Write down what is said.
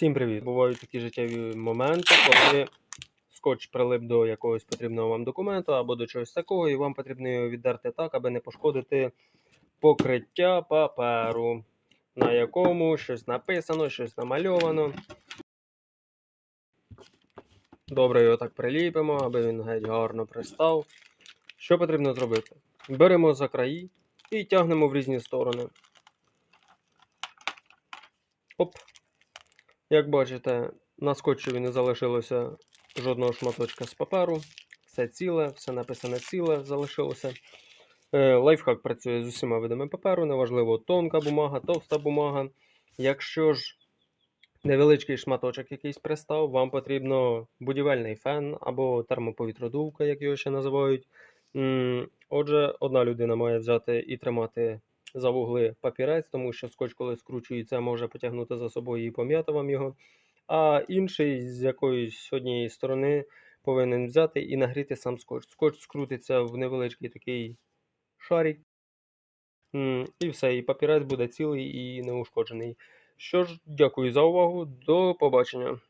Всім привіт! Бувають такі життєві моменти, коли скотч прилип до якогось потрібного вам документу або до чогось такого, і вам потрібно його віддерти так, аби не пошкодити покриття паперу, на якому щось написано, щось намальовано. Добре, його так приліпимо, аби він геть гарно пристав. Що потрібно зробити? Беремо за краї і тягнемо в різні сторони. Оп. Як бачите, на скотчеві не залишилося жодного шматочка з паперу. Все ціле, все написане ціле залишилося. Е, лайфхак працює з усіма видами паперу, неважливо, тонка бумага, товста бумага. Якщо ж невеличкий шматочок якийсь пристав, вам потрібно будівельний фен або термоповітродувка, як його ще називають. Отже, одна людина має взяти і тримати за вугли папірець, тому що скотч, коли скручується, може потягнути за собою і пом'яти вам його. А інший з якоїсь однієї сторони повинен взяти і нагріти сам скотч. Скотч скрутиться в невеличкий такий шарик. І все, і папірець буде цілий і неушкоджений. Що ж, дякую за увагу. До побачення.